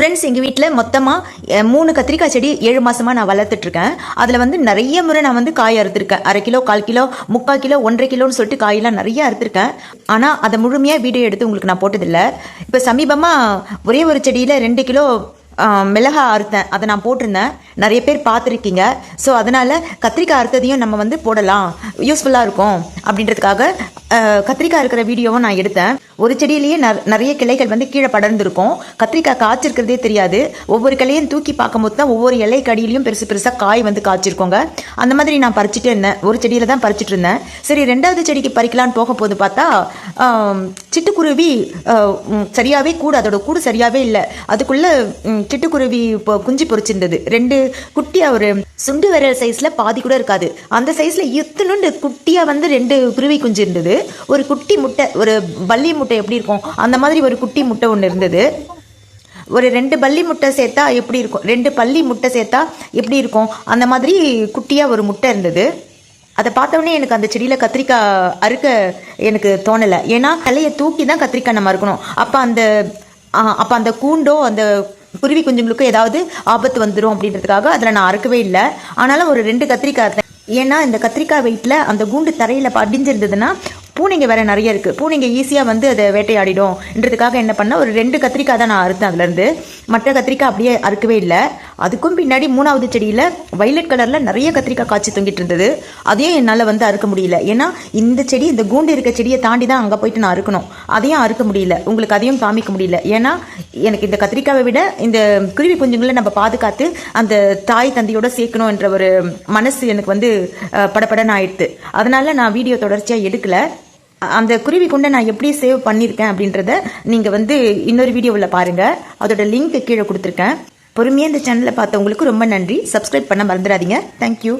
Friends எங்கள் வீட்டில் மொத்தமாக மூணு கத்திரிக்காய் செடி ஏழு மாதமாக நான் வளர்த்துட்ருக்கேன். அதில் வந்து நிறைய முறை நான் வந்து காய் அறுத்துருக்கேன். அரை கிலோ கால் கிலோ முக்கால் கிலோ ஒன்றரை கிலோன்னு சொல்லிட்டு காயெல்லாம் நிறைய அறுத்துருக்கேன். ஆனால் அதை முழுமையாக வீடியோ எடுத்து உங்களுக்கு நான் போட்டதில்லை. இப்போ சமீபமாக ஒரே ஒரு செடியில் ரெண்டு கிலோ மிளகா அறுத்தேன். அதை நான் போட்டிருந்தேன். நிறைய பேர் பார்த்துருக்கீங்க. ஸோ அதனால் கத்திரிக்காய் அறுத்ததையும் நம்ம வந்து போடலாம். யூஸ்ஃபுல்லாக இருக்கும். அப்படின்றதுக்காக கத்திரிக்காய் இருக்கிற வீடியோவும் நான் எடுத்தேன். ஒரு செடியிலேயே நிறைய கிளைகள் வந்து கீழே படர்ந்துருக்கும். கத்திரிக்காய் காய்ச்சிருக்கிறதே தெரியாது. ஒவ்வொரு கிளையும் தூக்கி பார்க்கும்போது தான் ஒவ்வொரு இலை கடியிலையும் பெருசு பெருசாக காய் வந்து காய்ச்சிருக்கோங்க. அந்த மாதிரி நான் பறிச்சுட்டே இருந்தேன். ஒரு செடியில் தான் பறிச்சுட்டு இருந்தேன். சரி ரெண்டாவது செடிக்கு பறிக்கலான்னு போகும்போது பார்த்தா சிட்டுக்குருவி சரியாகவே கூடு அதோட கூடு சரியாகவே இல்லை. அதுக்குள்ளே சிட்டுக்குருவி இப்போ குஞ்சு பொரிச்சிருந்தது. ரெண்டு குட்டியாக ஒரு சுண்டு விரல் சைஸில் பாதி கூட இருக்காது. அந்த சைஸில் இத்தனுண்டு குட்டியாக வந்து ரெண்டு குருவி குஞ்சு இருந்தது. ஒரு குட்டி முட்டை ஒரு பள்ளி முட்டை எப்படி இருக்கும்? அந்த மாதிரி ஒரு குட்டி முட்டை ஒன்று இருந்தது. ஒரு ரெண்டு பள்ளி முட்டை சேர்த்தா எப்படி இருக்கும்? ரெண்டு பள்ளி முட்டை சேர்த்தா எப்படி இருக்கும்? அந்த மாதிரி குட்டியாக ஒரு முட்டை இருந்தது. அதை பார்த்தோன்னே எனக்கு அந்த செடியில் கத்திரிக்காய் அறுக்க எனக்கு தோணலை. ஏன்னா தலையை தூக்கி தான் கத்திரிக்காய் நம்ம அறுக்கணும். அப்போ அந்த அப்போ அந்த கூண்டோ அந்த குருவி குஞ்சுங்களுக்கும் ஏதாவது ஆபத்து வந்துடும் அப்படின்றதுக்காக அதில் நான் அறுக்கவே இல்லை. ஆனாலும் ஒரு ரெண்டு கத்திரிக்காய் அறுத்தேன். ஏன்னா இந்த கத்திரிக்காய் வெயிட்டில் அந்த கூண்டு தரையில் படிஞ்சிருந்ததுன்னா பூனைங்க வேறு நிறைய இருக்குது பூனைங்க ஈஸியாக வந்து அதை வேட்டையாடிடும்ன்றதுக்காக என்ன பண்ணால் ஒரு ரெண்டு கத்திரிக்காய் தான் நான் அறுத்தேன் அதுலேருந்து. மற்ற கத்திரிக்காய் அப்படியே அறுக்கவே இல்லை. அதுக்கும் பின்னாடி மூணாவது செடியில் வைலட் கலரில் நிறைய கத்திரிக்காய் காய்ச்சி தொங்கிட்டு இருந்தது. அதையும் என்னால் வந்து அறுக்க முடியல. ஏன்னா இந்த செடி இந்த கூண்டு இருக்க செடியை தாண்டி தான் அங்கே போயிட்டு நான் அறுக்கணும். அதையும் அறுக்க முடியல. உங்களுக்கு அதையும் காமிக்க முடியல. ஏன்னா எனக்கு இந்த கத்திரிக்காவை விட இந்த குருவி குஞ்சுங்களை நம்ம பாதுகாத்து அந்த தாய் தந்தையோட சேர்க்கணும் என்ற ஒரு மனசு எனக்கு வந்து படப்படன்னு படபடன்னு ஆயிடுது அதனால நான் வீடியோ தொடர்ச்சியாக எடுக்கல. அந்த குருவி குண்டை நான் எப்படி சேவ் பண்ணியிருக்கேன் அப்படின்றத நீங்கள் வந்து இன்னொரு வீடியோவில் பாருங்கள் அதோட லிங்க் கீழே கொடுத்துருக்கேன். பொறுமையாக இந்த சேனலை பார்த்தவங்களுக்கு ரொம்ப நன்றி. சப்ஸ்கிரைப் பண்ண மறந்துடாதீங்க. தேங்க்யூ